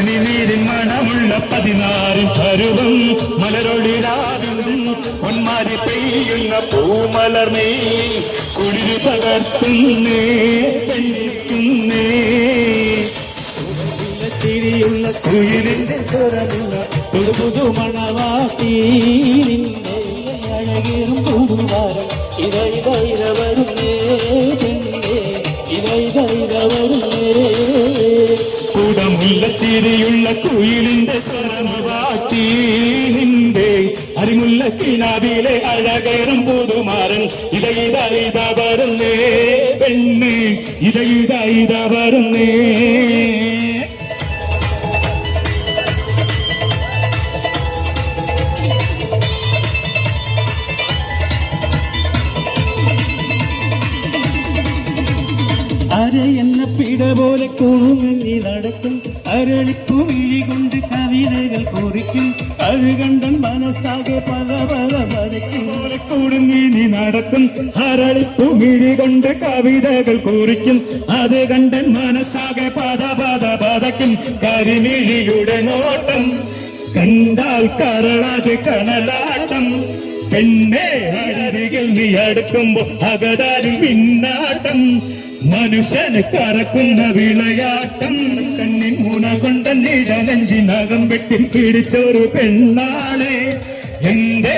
കനി നീരിൻ മണമുള്ള പതിനാറ് പരുവം മലരൊളിരാകും പൊന്മാരി പെയ്യുന്ന പൂമലർമേ കുളിരു പകർത്തുന്നേ പെണ്ണിക്കുന്നേ. തിരിയുള്ള കുയിലിന്റെ തുറമുള്ള പുതു പുതു മണവാ തീരിന്റെ അഴകേറും പൂവാരം ഇതൈ ഭൈരവ കുടമുള്ള തിരിയുള്ള കുയിലിന്റെ സ്വരമുവാട്ടി നിന്റെ അരിമുല്ല കിനാവിലെ അഴകേറും പുതുമാരൻ ഇത ഇത ഇത വരുന്നേ പെണ്ണ് ഇത ഇത ഇത വരുന്നേ എന്ന പിട പോലെ കുഴുങ്ങി നടക്കും. അരളിപ്പു വിഴി കൊണ്ട് കവിതകൾ കുറിക്കും. അത് കണ്ടൻ മനസ്സാകെ പല പല വരയ്ക്കും. പോലെ കുടുങ്ങി നീ നടക്കും. ഹരളിപ്പു മിഴി കൊണ്ട് കവിതകൾ കുറിക്കും. അത് കണ്ടൻ മനസ്സാകെ പദ പദ പതക്കും കരിമിഴിയുടെ നോട്ടം കണ്ടാൽ കരളത് കനലാട്ടം പെണ്ണേ അഴകിൽ നീ അടുക്കുമ്പോ അകതാരി പിന്നാട്ടം. മനുഷ്യന് കറക്കുന്ന വിളയാട്ടം കണ്ണിൻ മുന കൊണ്ട നീടനഞ്ചിനകം വെട്ടി പിടിച്ചൊരു പെണ്ണാളെ. എന്റെ